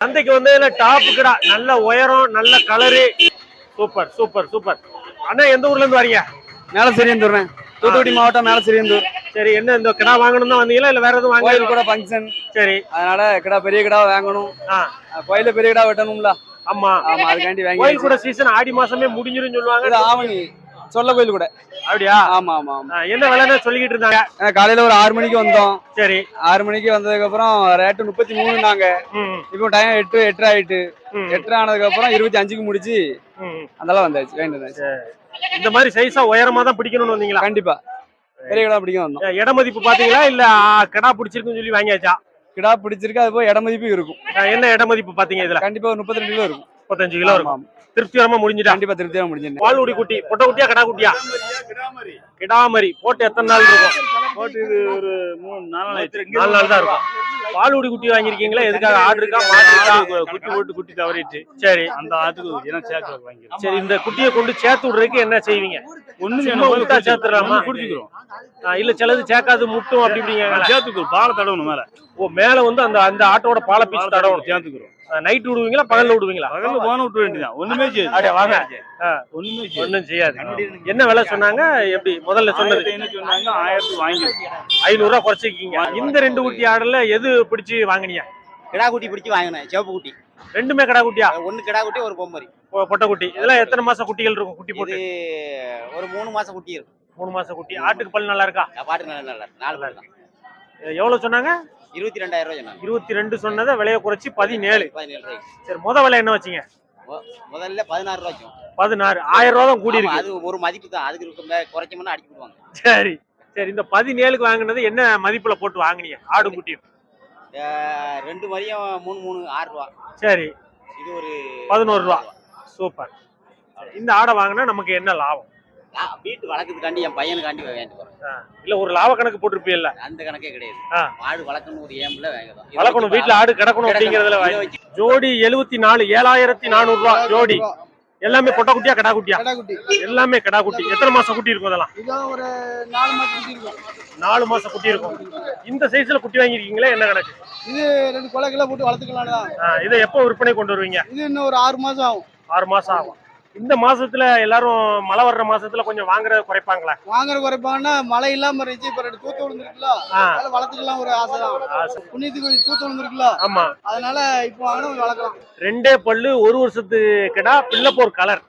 சந்தைக்கு வந்ததுல டாப் கிடா நல்ல உயரம் நல்ல கலரு சூப்பர் சூப்பர் சூப்பர். அண்ணா எந்த ஊர்ல இருந்து வரீங்க? மேலசிரியந்தூர் தூத்துக்குடி மாவட்டம் மேலசிரியந்தூர் சரி என்ன இந்த கிடா வாங்கணும் தான் வந்தீங்களா? இல்ல வேற எதுவும் வாங்க கூட ஃபங்க்ஷன் சரி. அதனால கிடா பெரிய கிடா வாங்கணும். ஆ. கோயில பெரிய கிடா வெட்டணும்ல. ஆமா. ஆமா அதுக்காண்டி வாங்கி கோயில் கூட சீசன் ஆடி மாசமே முடிஞ்சிரும் சொல்லுவாங்க. ஆவணி. சொல்ல கோயில் கூட. அப்படியா? ஆமா ஆமா ஆமா. என்ன விலைன்னு சொல்லிக்கிட்டு இருந்தாங்க? காலையில ஒரு ஆறு மணிக்கு வந்தோம். சரி. ஆறு மணிக்கு வந்ததுக்கு அப்புறம் ரேட்டு முப்பத்தி மூணுனாங்க ம் இப்போ டைம் எட்டு எட்டு ஆயிட்டு. எட்டு ஆனதுக்கு அப்புறம் இருபத்தி அஞ்சுக்கு முடிச்சு. அதெல்லாம் வந்தாச்சு வேண்டியது இந்த மாதிரி சைஸா உயரமா தான் பிடிக்கணும்னு வந்தீங்களா? கண்டிப்பா. பெரிய கிடா பிடிக்க வந்தோம். இட மதிப்பு பாத்தீங்களா இல்ல கிடா பிடிச்சிருக்குன்னு சொல்லி வாங்கியாச்சா? கிடா பிடிச்சிருக்கு அது போய் இட மதிப்பு இருக்கும். என்ன இட மதிப்பு பாத்தீங்க இதுல? கண்டிப்பா ஒரு முப்பத்தி ரெண்டு கிலோ இருக்கும். முப்பத்தஞ்சு கிலோ இருக்கும். திருப்திகரமா முடிஞ்சிட்டா கண்டிப்பா திருப்தியா முடிஞ்சிருந்தேன் பால்குடி குட்டி பொட்டை குட்டியா கடா குட்டியா? கிடாமரி. போட்டு எத்தனை நாள் இருக்கும்? போட்டு இது ஒரு மூணு நாலு நாள். நாலு நாள் தான் இருக்கும். பால்குடி குட்டி வாங்கியிருக்கீங்களா? எதுக்காக? ஆடு இருக்கா மாடு இருக்கா குட்டி போட்டு குட்டி தவறிட்டு சரி. அந்த ஆட்டுக்கு இனம் சேர்க்க வாங்கிடும் சரி இந்த குட்டியை கொண்டு சேர்த்து விடுறதுக்கு என்ன செய்வீங்க? ஒண்ணு சும்மா விட்டா சேர்த்துடலாமா? குடிச்சுக்கிறோம். இல்ல சிலது சேர்க்காது முட்டும் அப்படி இப்படிங்க. சேர்த்துக்கிறோம். பாலை தடவணும் மேல. ஓ மேல வந்து அந்த அந்த ஆட்டோட பாலை பீஸ் தடவணும். சேர்த்துக்கிறோம். நைட் விடுவீங்களா பகல்ல விடுவீங்களா? பகல்ல போன விட்டு வேண்டியதான் ஒண்ணுமே செய்யாது. வாங்க. ஒண்ணுமே செய்யாது. ஒண்ணும் செய்யாது. என்ன விலை சொன்னாங்க? எப்படி? முதல்ல சொன்னது. ஐநூத்தி சொன்னாங்க ஆயிரத்தி வாங்கிருக்கோம் ஐநூறு ரூபா குறைச்சிருக்கீங்க இந்த ரெண்டு குட்டி ஆடுல எது பிடிச்சு வாங்குனீங்க? கிடா குட்டி பிடிச்சி வாங்கினேன். சிவப்பு குட்டி. ரெண்டுமே கடா குட்டியா? ஒன்னு கிடா குட்டி ஒரு பொம்மரி. பொட்டை குட்டி. இதெல்லாம் எத்தனை மாசம் குட்டிகள் இருக்கும் குட்டி போட்டு? ஒரு மூணு மாசம் குட்டி இருக்கும். மூணு மாசம் குட்டி. ஆட்டுக்கு பல் நல்லா இருக்கா? பாட்டு நல்லா நல்லா இருக்கு. நாலு பேர் தான் எவ்வளவு சொன்னாங்க? இருபத்தி ரெண்டாயிரம் ரூபாய் சொன்னாங்க. இருபத்தி ரெண்டு சொன்னதை விலைய குறைச்சி பதினேழு. பதினேழு ரூபாய்க்கு. சரி முத விலை என்ன வச்சீங்க? மொ- முதல்ல பதினாறு ரூபாய்க்கும் பதினாறு ஆயிரம் ரூபா தான் கூடி ஆமா, இருக்கு அது ஒரு மதிப்பு தான். அதுக்கு இருக்க மே- குறைச்சோம்னா அடிச்சு விடுவாங்க சரி சரி இந்த பதினேழுக்கு வாங்குனது என்ன மதிப்புல போட்டு வாங்குனீங்க? ஆடு குட்டியும். அஹ் ரெண்டு மதியம் மூணு மூணு ஆறு ரூபா. சரி இது ஒரு பதினோரு ரூபா. சூப்பர். இந்த ஆடை வாங்கினா நமக்கு என்ன லாபம்? வீட்டு வளர்க்கறதுக்காண்டி என் பையனுக்காண்டி வாங்கிட்டு போறேன். இல்ல ஒரு லாப கணக்கு போட்டிருப்பீல்ல அந்த கணக்கே கிடையாது. ஆ. மாடு வளர்க்கணும் ஒரு ஏம்புல வாங்குறோம் இதை வளர்க்கணும் வீட்டுல ஆடு கிடக்கணும் அப்படிங்கறதுல ஜோடி எழுபத்தி நாலு ஏழாயிரத்தி நானூறு ரூபா ஜோடி. எல்லாமே பொட்டை குட்டியா கடா குட்டியா கடாக்குட்டி. எல்லாமே கடா குட்டி எத்தனை மாசம் குட்டி இருக்கும் அதெல்லாம்? இதான் ஒரு நாலு மாசம் குட்டி இருக்கும். நாலு மாசம் குட்டி இருக்கும். இந்த சைஸ்ல குட்டி வாங்கிருக்கீங்களா என்ன கணக்கு? இது ரெண்டு கொலை கிலோ போட்டு வளர்த்துக்கலாம் இதை எப்போ விற்பனை கொண்டு வருவீங்க? இது இன்னும் ஒரு ஆறு மாசம் ஆகும். ஆறு மாசம் ஆகும். இந்த மாசத்துல எல்லாரும் மழை வர்ற மாசத்துல கொஞ்சம் வாங்குறத குறைப்பாங்களா? வாங்குற குறைப்பாங்கன்னா மழை இல்லாம இருந்துச்சு இப்ப ரெண்டு தூத்து விழுந்துருக்குல்ல. அதனால வளர்த்துக்கலாம் ஒரு ஆசை தான் ஆசை. புண்ணியத்துக்கு கொஞ்சம் தூத்து விழுந்துருக்குல்ல. ஆமா. அதனால இப்போ வாங்கினா வளர்க்கலாம். ரெண்டே பல்லு ஒரு வருஷத்து கிடா பிள்ளைப்போர் கலர்.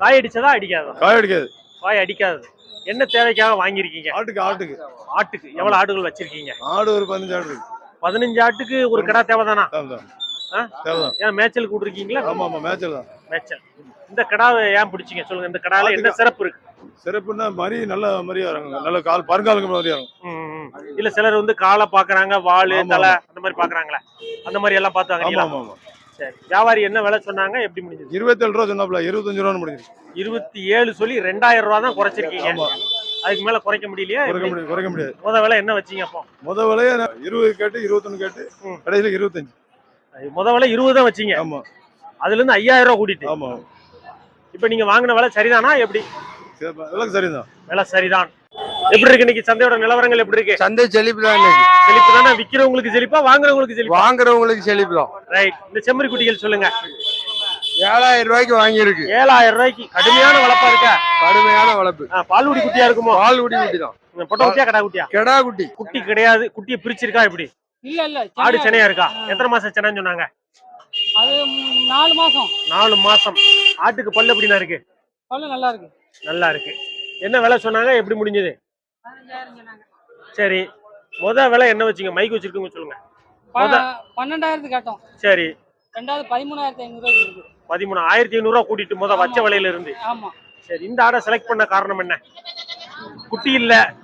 காய் அடிச்சதா அடிக்காதா? காய் அடிக்காது. காய் அடிக்காது என்ன தேவைக்காக வாங்கியிருக்கீங்க? ஆட்டுக்கு ஆட்டுக்கு. ஆட்டுக்கு. எவ்வளவு ஆடுகள் வச்சிருக்கீங்க? ஆடு ஒரு பதினஞ்சு ஆடு பதினஞ்சு ஆட்டுக்கு ஒரு கிடா? தேவைதான்? ஏன் மேய்ச்சலுக்கு விட்டுருக்கீங்களா? ஆமா ஆமா மேய்ச்சல் தான். மேய்ச்சல். இந்த கிடாவை ஏன் பிடிச்சீங்க? சொல்லுங்க இந்த கிடால என்ன சிறப்பு இருக்கு? சிறப்புன்னா மரி நல்ல மரியா இறங்க நல்ல கால் பருங்காலுக்கு மரியா இறங்கும் ம், ம். இல்ல சிலர் வந்து காலை பாக்குறாங்க வாலு தலை அந்த மாதிரி பாக்குறாங்களே. அந்த மாதிரி எல்லாம் பார்த்து ஆமா ஆமா சரி. வியாபாரி என்ன விலை சொன்னாங்க? எப்படி முடிஞ்சது? இருபத்தேழு ரூபா சொன்னாப்ல இருபத்தஞ்சு ரூபா முடிஞ்சிருக்கு இருபத்தி ஏழு சொல்லி ரெண்டாயிரம் ரூபா தான் குறைச்சிருக்கீங்க. அதுக்கு மேல குறைக்க முடியலையா? குறைக்க முடியாது குறைக்க முடியாது. முத விலை என்ன வச்சீங்க அப்போ? முத விலையே இருபது கேட்டு இருபத்தொன்னு கேட்டு. கடைசியில இருபத்தஞ்சு. முத விலை இருபது தான் வச்சீங்க. ஆமா. அதுல இருந்து ஐயாயிரம் ரூபா கூட்டிட்டு. ஆமா. இப்ப நீங்க வாங்கின விலை சரிதானா? எப்படி? சரிதான். விலை சரிதான். எப்படி இருக்கு இன்னைக்கு சந்தையோட நிலவரங்கள் எப்படி இருக்கு? சந்தை செழிப்பு தான் செழிப்பு தானே? விக்கிறவங்களுக்கு செழிப்பா வாங்குறவங்களுக்கு செழிப்பா? வாங்குறவங்களுக்கு செழிப்பு தான். ரைட் இந்த செம்மறி குட்டிகள் சொல்லுங்க. ஏழாயிரம் ரூபாய்க்கு வாங்கியிருக்கு. ஏழாயிரம் ரூபாய்க்கு. கடுமையான வளப்பா இருக்க? கடுமையான வளர்ப்பு ஆ, பால்குடி குட்டியா இருக்குமோ? பால் குடி குட்டி தான். இந்த பொட்டை குட்டியா கடா குட்டியா? கெடா குட்டி. குட்டி கிடையாது. குட்டியை பிரிச்சிருக்கா எப்படி? இல்ல இல்ல ஆடு சென்னை- சென்னையா இருக்கா. எத்தனை மாசம் சென்னைன்னு சொன்னாங்க? அது நாலு மாசம். நாலு மாசம். ஆட்டுக்கு பல்லு எப்படிண்ணா இருக்கு? பல்லு நல்லா இருக்கு. நல்லா இருக்கு. என்ன விலை சொன்னாங்க? எப்படி முடிஞ்சது? சரி. முத விலை என்ன வச்சீங்க? மைக் வச்சிருக்கீங்க சொல்லுங்க. ப- முத- பன்னெண்டாயிரத்துக்கு கேட்டோம். சரி. ரெண்டாவது பதிமூணாயிரத்தி ஐநூறு இருக்கு. பதிமூணு ஆயிரத்தி ஐநூறு ரூபா கூட்டிட்டு முத வச்ச விலையில இருந்து. ஆமா. சரி இந்த ஆடை செலக்ட் பண்ண காரணம் என்ன? குட்டி இல்ல.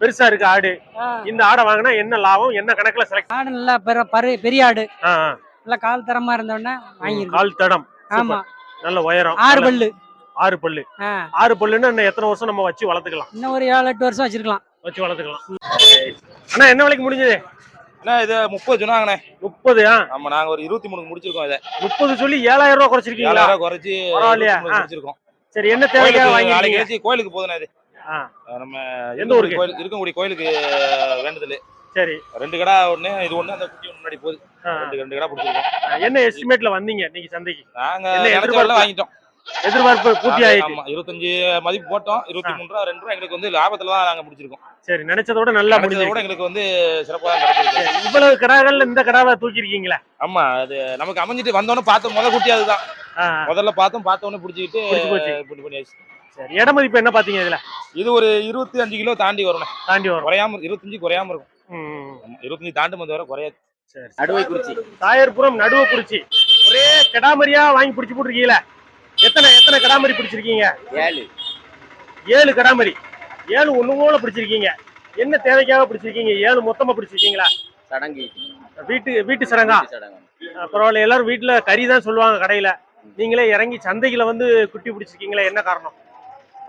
பெருசா இருக்கு ஆடு. இந்த ஆடை வாங்கினா என்ன லாபம்? என்ன கணக்குல செலக்ட் ஆடு நல்லா பெரிய பரு- பெரிய ஆடு. நல்லா கால் தரமா இருந்தோடனே வாங்கிருக்கு கால் தடம். ஆமா. நல்ல உயரம். ஆறு பல்லு. ஆறு பல்லு. ஆறு பல்லுன்னா இன்னும் எத்தனை வருஷம் நம்ம வச்சு வளர்த்துக்கலாம்? இன்னும் ஒரு ஏழு எட்டு வருஷம் வச்சிருக்கலாம். வச்சு வளர்த்துக்கலாம். அண்ணா என்ன விலைக்கு முடிஞ்சது? அண்ணா இது முப்பது சொன்னாங்கண்ணே. முப்பது ஆ ஆமா நாங்க ஒரு இருபத்தி மூணுக்கு முடிச்சிருக்கோம் இதை. முப்பது சொல்லி ஏழாயிரம் ரூபாய் குறைச்சிருக்கீங்களா? ஏழாயிரம் ரூபாய் குறைச்சி. முடிச்சிருக்கோம். சரி என்ன தேவைக்காக கோயிலுக்கு நாளைக்கு கோயிலுக்கு போதுண்ணே இது. நம்ம எந்த ஊருக்கு? கோயில் இருக்கக்கூடிய கோயிலுக்கு வேண்டுதல். சரி. ரெண்டு கடா ஒண்ணு இது ஒண்ணு அந்த குட்டி முன்னாடி போகுது. ரெண்டு ரெண்டு கடா பிடிச்சிருக்கோம். என்ன எஸ்டிமேட்ல வந்தீங்க இன்னைக்கு சந்தைக்கு? நாங்க எதிர்பார்ப்பு? வாங்கிட்டோம். எதிர்பார்ப்பு பூர்த்தி ஆயிட்டு. ஆமா இருபத்தஞ்சு மதிப்பு போட்டோம். இருபத்தி மூணு ரூபா ரெண்டு ரூபா எங்களுக்கு வந்து லாபத்துல தான் நாங்க முடிச்சிருக்கோம் சரி நினைச்சதை விட நல்லா விட எங்களுக்கு வந்து சிறப்பா தான் கிடைச்சிருக்கு. இவ்வளவு கிடாக்கள்ல இந்த கிடாவை தூக்கிருக்கீங்களே ஆமா அது நமக்கு அமைஞ்சிட்டு வந்தோடனே பார்த்த முத குட்டி அதுதான். முதல்ல பார்த்தோம் பார்த்தோன்னே பிடிச்சிக்கிட்டு சரி இட மதிப்பு என்ன பாத்தீங்க இதுல? இது ஒரு இருபத்தி அஞ்சு கிலோ தாண்டி வரணும் தாண்டி வரும். குறையாம. இருபத்தஞ்சு குறையாம இருக்கும். இருபத்தஞ்சு தாண்டும் போது வர குறையாது. சரி நடுவை குறிச்சி. தாயர்புரம் நடுவ குறிச்சி. ஒரே கிடாமரியா வாங்கி பிடிச்சு போட்டிருக்கீங்களே? எத்தனை எத்தனை கிடாமரி பிடிச்சிருக்கீங்க? ஏழு. ஏழு கிடாமரி. ஏழு ஒண்ணு போல பிடிச்சிருக்கீங்க. என்ன தேவைக்காக பிடிச்சிருக்கீங்க? ஏழு மொத்தமா பிடிச்சிருக்கீங்களா? சடங்கு. வீட்டு வீட்டு சடங்கா? பரவாயில்ல. எல்லாரும் வீட்டுல கறி தான் சொல்லுவாங்க கடையில. நீங்களே இறங்கி சந்தைகளை வந்து குட்டி பிடிச்சிருக்கீங்களா என்ன காரணம்?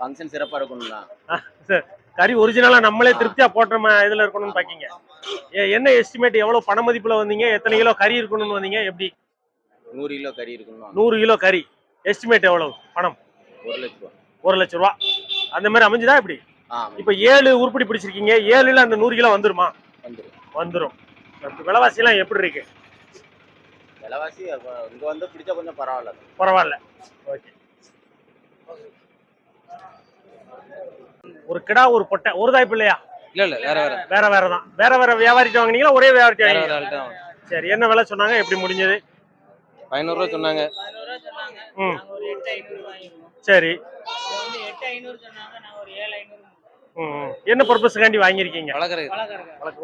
ஃபங்க்ஷன் சிறப்பா இருக்கணும் தான் கறி ஒரிஜினலா நம்மளே திருப்தியா போட்ட நம்ம இதுல இருக்கணும்னு பாக்கீங்க. என்ன எஸ்டிமேட் எவ்வளவு பண மதிப்புல வந்தீங்க? எத்தனை கிலோ கறி இருக்கணும்னு வந்தீங்க? எப்படி? நூறு கிலோ கறி இருக்கணும் நூறு கிலோ கறி. எஸ்டிமேட் எவ்வளவு? பணம்? ஒரு லட்ச ரூபா. ஒரு லட்ச ரூபா. அந்த மாதிரி அமைஞ்சுதா இப்படி இப்ப ஏழு உருப்படி பிடிச்சிருக்கீங்க. ஏழுல அந்த நூறு கிலோ வந்துருமா? வந்துடும் வந்துரும். இப்ப விலைவாசி எல்லாம் எப்படி இருக்கு? விலைவாசி இங்க வந்து பிடிச்சா கொஞ்சம் பரவாயில்ல. பரவாயில்ல. ஓகே. ஒரு கிடா ஒரு பொட்டை ஒரு தாய்ப்பு இல்லையா இல்ல இல்ல வேற வேற. வேற வேற தான். வேற வேற வியாபாரிட்ட வாங்குனீங்களா ஒரே வியாபாரிட்ட வேற வாங்குனீங்களா? வேற ஆள்கிட்ட வாங்க. சரி என்ன விலை சொன்னாங்க எப்படி முடிஞ்சது? பதினோரு ரூபா சொன்னாங்க ம் சரி. என்ன பர்பஸ்க்காண்டி வாங்கியிருக்கீங்க? வளர்க்குறது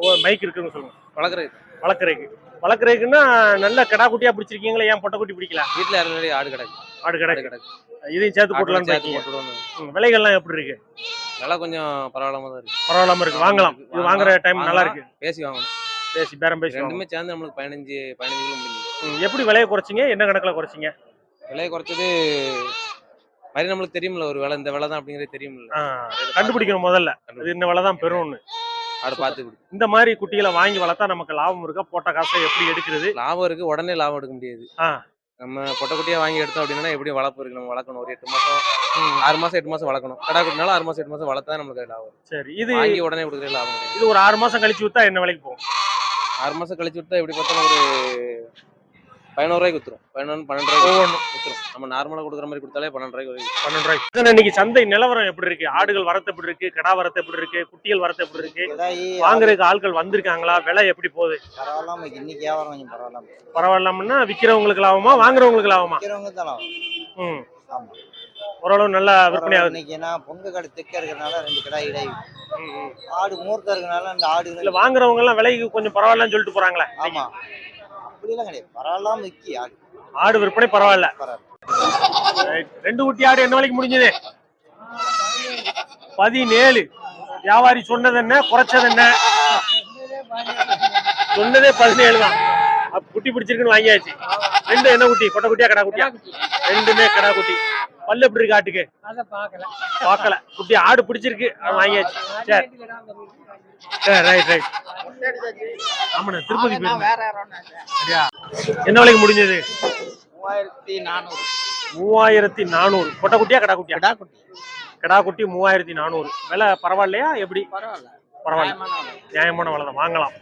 ஓ மைக் இருக்குன்னு சொல்லுங்க. வளர்க்குறது வளர்க்குறதுக்கு. வளர்க்குறதுக்குன்னா நல்ல கிடா குட்டியா பிடிச்சிருக்கீங்களா ஏன் பொட்டை குட்டி பிடிக்கல? வீட்டுல ஆடு கிடக்கு. ஆடு கிடக்கு. கிடக்கு. இதையும் சேர்த்து ஆடு போட்டலாம்னு சேர்த்து பாக்கீங்க போட்டுடுவோம் ம், விலைகள்லாம் எப்படி இருக்கு? விலை கொஞ்சம் பரவாயில்லாம தான் இருக்கு. பரவாயில்லாம இருக்கு. வாங்கலாம். இது வாங்குற டைம் நல்லா இருக்கு பேசி வாங்கணும். பேசி பேரம் பேசி. ரெண்டுமே சேர்ந்து நம்மளுக்கு பதினஞ்சு பதினஞ்சு கிலோ எப்படி விலையை குறைச்சிங்க? என்ன கணக்குல குறைச்சிங்க? விலையை குறைச்சது மாதிரி நம்மளுக்கு தெரியும்ல ஒரு விலை இந்த விலை தான் அப்படிங்கிறது தெரியும்ல. கண்டுபிடிக்கணும் முதல்ல. இது இந்த விலை தான் பெறும்னு. ஆடு பார்த்து பிடி இந்த மாதிரி குட்டிகளை வாங்கி வளர்த்தா நமக்கு லாபம் இருக்கா? போட்ட காசை எப்படி எடுக்கிறது? லாபம் இருக்கு உடனே லாபம் எடுக்க முடியாது. நம்ம பொட்டை குட்டியா வாங்கி எடுத்தோம் அப்படின்னா எப்படி வளர்ப்பு இருக்கு. நம்ம வளர்க்கணும். ஒரு எட்டு மாசம் ஆறு மாசம் எட்டு மாசம் வளர்க்கணும். கடா குட்டினாலும் ஆறு மாசம் எட்டு மாசம் வளர்த்தா நமக்கு லாபம். சரி இது வாங்கி உடனே கொடுக்குற லாபம் இது ஒரு ஆறு மாசம் கழிச்சு வித்தா என்ன விலைக்கு போகும்? ஆறு மாசம் கழிச்சு விட்டா எப்படி பார்த்தாலும் ஒரு பதினோரு ரூபாய்க்கு வித்துரும் பதினொன்று பன்னெண்டு வித்துரும் நம்ம நார்மலா கொடுக்குற மாதிரி கொடுத்தாலே பன்னெண்டு ரூபாய்க்கு வரைக்கும் பன்னெண்டு ரூபாய்க்கு. இன்னைக்கு சந்தை நிலவரம் எப்படி இருக்கு? ஆடுகள் வரத்து எப்படி இருக்கு? கடா வரத்து எப்படி இருக்கு? குட்டிகள் வரத்து எப்படி இருக்கு? வாங்குறதுக்கு ஆட்கள் வந்திருக்காங்களா? விலை எப்படி போகுது? பரவாயில்லாம இன்னைக்கு வியாபாரம் கொஞ்சம் பரவாயில்லாம பரவாயில்லாமன்னா விக்கிறவங்களுக்கு லாபமா வாங்குறவங்களுக்கு லாபமா? விற்கிறவங்க தான் ம். ஆமா. ஓரளவு நல்லா விற்பனை ஆகுது இன்னைக்கு நான் பொங்க கடை தெக்க இருக்கிறதுனால ரெண்டு கடை இடை ம், ம். ஆடு மூர்த்த இருக்கிறதுனால அந்த ஆடு இல்ல வாங்குறவங்க எல்லாம் விலைக்கு கொஞ்சம் பரவாயில்லன்னு சொல்லிட்டு போறாங்களே. ஆமா. அப்படிலாம் கிடையாது. பரவாயில்லாம விக்கி ஆடு. ஆடு விற்பனை பரவாயில்ல. ரெண்டு குட்டி ஆடு என்ன விலைக்கு முடிஞ்சது? பதினேழு. வியாபாரி சொன்னது என்ன குறைச்சது என்ன? சொன்னதே பதினேழு தான். அப்ப குட்டி பிடிச்சிருக்குன்னு வாங்கியாச்சு. ரெண்டு என்ன குட்டி? கொட்டை குட்டியா கடா குட்டியா? ரெண்டுமே கடா குட்டி. பல்லு எப்படி இருக்கு ஆட்டுக்கு? அதை பார்க்கல. குட்டி ஆடு பிடிச்சிருக்கு. வாங்கியாச்சு. சரி. சரி ரைட் ரைட் ஆமாண்ணா திருப்பதி சரியா என்ன விலைக்கு முடிஞ்சது? மூவாயிரத்தி நானூறு. மூவாயிரத்தி நானூறு. கொட்டை குட்டியா கடா குட்டியா? கடா குட்டி. கடா குட்டி மூவாயிரத்தி நானூறு. விலை பரவாயில்லையா? எப்படி? பரவாயில்ல. பரவாயில்ல. நியாயமான விலை. தான். வாங்கலாம்.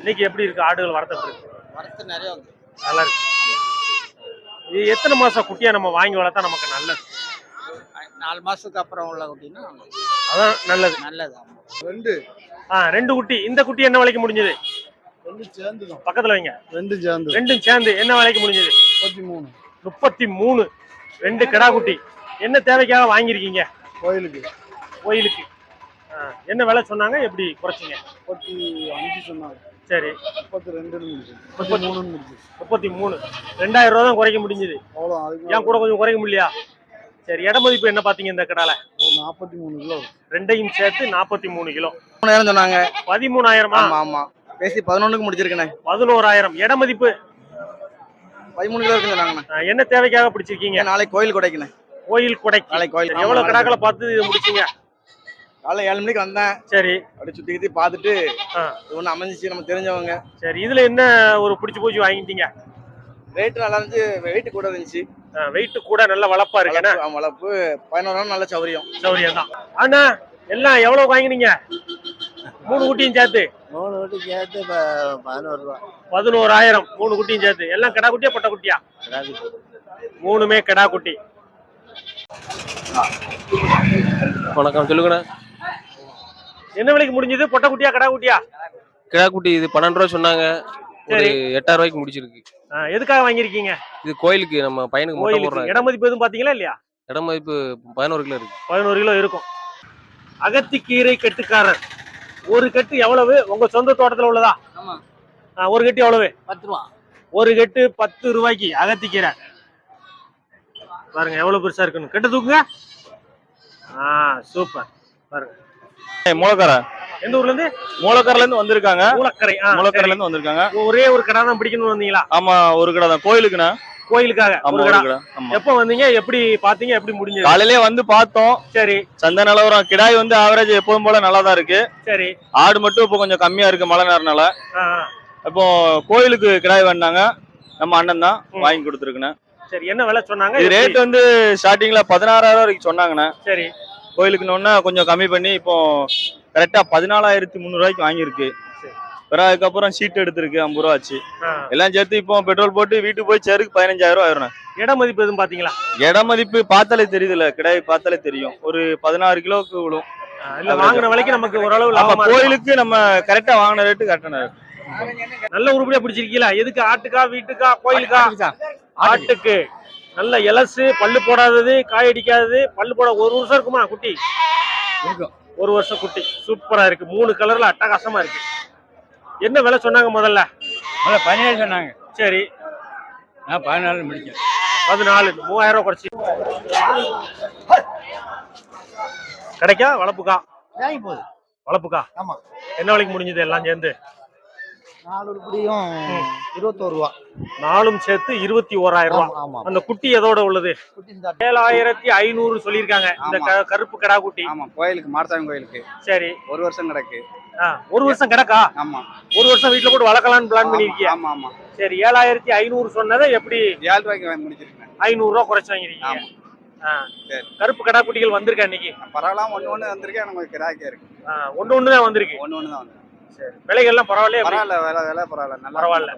இன்னைக்கு எப்படி இருக்கு? ஆடுகள் வரத்து இருக்கு? வரத்து நிறைய நல்லா இருக்கு. இது எத்தனை மாசம் குட்டியா நம்ம வாங்கி வளர்த்தா நமக்கு நல்லது? நாலு மாசத்துக்கு அப்புறம் உள்ள குட்டினா அதான் நல்லது. நல்லது ரெண்டு. ஆ ரெண்டு குட்டி. இந்த குட்டி என்ன விலைக்கு முடிஞ்சது? ரெண்டு சேர்ந்து தான் பக்கத்துல வைங்க. ரெண்டு சேர்ந்து ரெண்டும் சேர்ந்து என்ன விலைக்கு முடிஞ்சது? முப்பத்தி மூணு முப்பத்தி மூணு ரெண்டு கிடா குட்டி. என்ன தேவைக்காக வாங்கியிருக்கீங்க? கோயிலுக்கு. கோயிலுக்கு. என்ன விலை சொன்னாங்க? எப்படி குறைச்சிங்க? முப்பத்தி அஞ்சு சொன்னாங்க. சரி. முப்பத்தி முடிச்சு முப்பத்தி மூணுன்னு முடிச்சு முப்பத்தி மூணு. ரெண்டாயிரம் ரூபா தான் குறைக்க முடிஞ்சது. அவ்வளோ ஏன் கூட கொஞ்சம் குறைக்க முடியலையா? சரி இட மதிப்பு என்ன பாத்தீங்க இந்த கடால? ஒரு நாற்பத்தி மூணு கிலோ. ரெண்டையும் சேர்த்து நாற்பத்தி மூணு கிலோ. மூணாயிரம் சொன்னாங்க. பதிமூணாயிரமா? ஆமா ஆமா. பேசி பதினொன்றுக்கு முடிச்சிருக்கேண்ணே பதினோராயிரம். இட மதிப்பு? பதிமூணு கிலோ இருக்குன்னு சொன்னாங்கண்ணே. என்ன தேவைக்காக பிடிச்சிருக்கீங்க? நாளைக்கு கோயில் கொடைக்குண்ணே. கோயில் கொடைக்கு. நாளைக்கு கோயில் எவ்வளவு கடாக்களை பார்த்து முடிச்சீங்க. காலைல ஏழு மணிக்கு வந்தேன். சரி. அப்படி சுத்தி கித்தி பார்த்துட்டு ஆ. இது ஒன்று அமைஞ்சிச்சு நம்ம தெரிஞ்சவங்க. சரி இதுல என்ன ஒரு பிடிச்சு பூச்சி வாங்கிட்டீங்க ரேட்டு நல்லா இருந்துச்சு வெயிட் கூட இருந்துச்சு. வெயிட் கூட நல்ல வளப்பா இருக்கு வளர்ப்பு பதினோரு நல்ல சௌரியம் சௌரியம் தான். ஆனா எல்லாம் எவ்வளவு வாங்கினீங்க? மூணு குட்டியும் சேர்த்து. மூணு வீட்டு சேர்த்து பதினோரு ரூபா. பதினோராயிரம் மூணு குட்டியும் சேர்த்து. எல்லாம் கிடா குட்டியா பொட்டை குட்டியா? மூணுமே கிடா குட்டி. வணக்கம் சொல்லுங்கண்ணா. என்ன விலைக்கு முடிஞ்சது? பொட்டை குட்டியா கிடா குட்டியா? கிடா குட்டி இது பன்னெண்டு ரூபா சொன்னாங்க. ஒரு சரி. எட்டாயிரம் ரூபாய்க்கு முடிச்சிருக்கு. ஆ, எதுக்காக வாங்கியிருக்கீங்க? இது கோயிலுக்கு நம்ம பையனுக்கு மொட்டை கோயிலுக்கு. போடுறாங்க. இட மதிப்பு எதுவும் பாத்தீங்களா இல்லையா? இட மதிப்பு பதினோரு கிலோ இருக்கு. பதினோரு கிலோ இருக்கும். அகத்திக்கீரை கெட்டுக்காரர். ஒரு கட்டு எவ்வளவு? உங்க சொந்த தோட்டத்துல உள்ளதா? ஆமா. ஆ, ஒரு கட்டு எவ்வளவு? பத்து ரூபா. ஒரு கட்டு பத்து ரூபாய்க்கு அகத்திக்கீரை. பாருங்க எவ்வளவு பெருசா இருக்குன்னு. கெட்டு தூக்குங்க. ஆ சூப்பர். பாருங்க. மூலக்கரை? எந்த ஊர்ல இருந்து? மூலக்கரைல இருந்து வந்திருக்காங்க. மூலக்கரை மூலக்கரைல இருந்து வந்திருக்காங்க. ஒரே ஒரு கடை தான் பிடிக்கணும்னு வந்தீங்களா? ஆமா ஒரு கடை தான். கோயிலுக்குண்ணா. கோயிலுக்காக ஒரு கடை. எப்ப வந்தீங்க? எப்படி பாத்தீங்க எப்படி முடிஞ்சது? காலையிலே வந்து பார்த்தோம். சரி. சந்தை நிலவரம் கிடாய் வந்து ஆவரேஜ் எப்போதும் போல நல்லா தான் இருக்கு. சரி. ஆடு மட்டும் இப்போ கொஞ்சம் கம்மியா இருக்கு மழை நேரனால. இப்போ கோயிலுக்கு கிடாய் வேணாங்க நம்ம அண்ணன் தான். வாங்கி கொடுத்துருக்குண்ணே. சரி என்ன விலை சொன்னாங்க? ரேட் வந்து ஸ்டார்டிங்ல பதினாறாயிரம் வரைக்கும் சொன்னாங்கண்ணே. சரி. கோயிலுக்குன்னு கொஞ்சம் கம்மி பண்ணி இப்போ கரெக்டா பதினாலாயிரத்தி முந்நூறுவாய்க்கு வாங்கியிருக்கு. பிறகு அதுக்கப்புறம் சீட் எடுத்திருக்கு ஐம்பது ரூபா ஆச்சு. எல்லாம் சேர்த்து இப்போ பெட்ரோல் போட்டு வீட்டுக்கு போய் சேருக்கு பதினஞ்சாயிரம் ரூபா ஆயிரும் இட மதிப்பு எதுவும் பாத்தீங்களா? இட மதிப்பு பார்த்தாலே தெரியுதுல்ல கிடாய் பார்த்தாலே தெரியும். ஒரு பதினாறு கிலோவுக்கு விழும். இல்ல வாங்கின விலைக்கு நமக்கு ஓரளவு நம்ம. கோயிலுக்கு நம்ம கரெக்டா வாங்கின ரேட்டு கரெக்டான நல்ல உருப்படியா பிடிச்சிருக்கீங்களா? எதுக்கு ஆட்டுக்கா வீட்டுக்கா கோயிலுக்கா? ஆட்டுக்கு. நல்ல இலசு பல்லு போடாதது காய் அடிக்காதது பல்லு போட ஒரு வருஷம் இருக்குமா குட்டி? ஒரு வருஷம் குட்டி. சூப்பரா இருக்கு. மூணு கலர்ல அட்டகாசமா இருக்கு. என்ன விலை சொன்னாங்க முதல்ல? பதினேழு சொன்னாங்க. சரி. நான் பதினாலு முடிச்சேன். பதினாலு. மூவாயிரம் ரூபாய் குறைச்சி. கிடைக்கா? வளப்புக்கா போகுது. வளப்புக்கா ஆமா. என்ன விலைக்கு முடிஞ்சது எல்லாம் சேர்ந்து? நாலு உருப்படியும் இருபத்தோரு ரூபா. நாலும் சேர்த்து இருபத்தி ஓராயிரம் ரூபாய் ஆமா. அந்த குட்டி எதோட உள்ளது? ஏழாயிரத்தி ஐநூறு சொல்லியிருக்காங்க. இந்த கருப்பு கடா குட்டி. ஆமா கோயிலுக்கு மாரசாமி கோயிலுக்கு. சரி. ஒரு வருஷம் கிடக்கு. ஒரு வருஷம் கிடக்கா? ஆமா. ஒரு வருஷம் வீட்டுல போட்டு வளர்க்கலாம்னு பிளான் பண்ணிருக்கீங்க ஆமா ஆமா. சரி ஏழாயிரத்தி ஐநூறு சொன்னதை எப்படி ஏழு ரூபாய்க்கு வாங்கி முடிச்சிருக்கேன். ஐநூறு ரூபா குறைச்சு வாங்கிருக்கீங்க. கருப்பு கடா குட்டிகள் வந்திருக்கா இன்னைக்கு? பரவாயில்ல ஒண்ணு ஒண்ணு வந்திருக்கேன் நமக்கு கிராக்கே இருக்கு. ஆ, ஒண்ணு ஒண்ணுதான் வந்திருக்கு. ஒண்ணு ஒண்ணு தான் வந்து விலைகள்லாம் பரவாயில்லையா? பரவாயில்ல விலை விலை பரவாயில்ல. நல்லா பரவாயில்ல.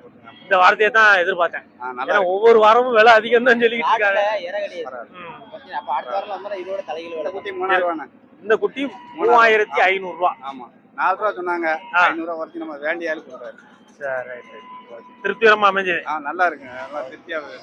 இந்த வார்த்தையை தான் எதிர்பார்த்தேன். ஆ, நல்லா ஏன்னா ஒவ்வொரு வாரமும் விலை அதிகம் தான் சொல்லிக்கிட்டு இருக்காங்க. இற கிடையாது ம். அப்ப அடுத்த வாரம் வந்தா இதோட தலைகள் இந்த விலை குட்டி மூணாயிரம் ரூபாண்ணே. இந்த குட்டி மூவாயிரத்தி ஐநூறு ரூபா ஆமா. நாலு ரூபா சொன்னாங்க. ஐநூறு ரூபா வரைக்கும் நம்ம வேண்டிய ஆளு கொடுத்தாரு சரி ரைட் ரைட். திருப்திகரமா அமைஞ்சது. ஆ நல்லா இருக்குங்க நல்லா திருப்தியா இருக்கு.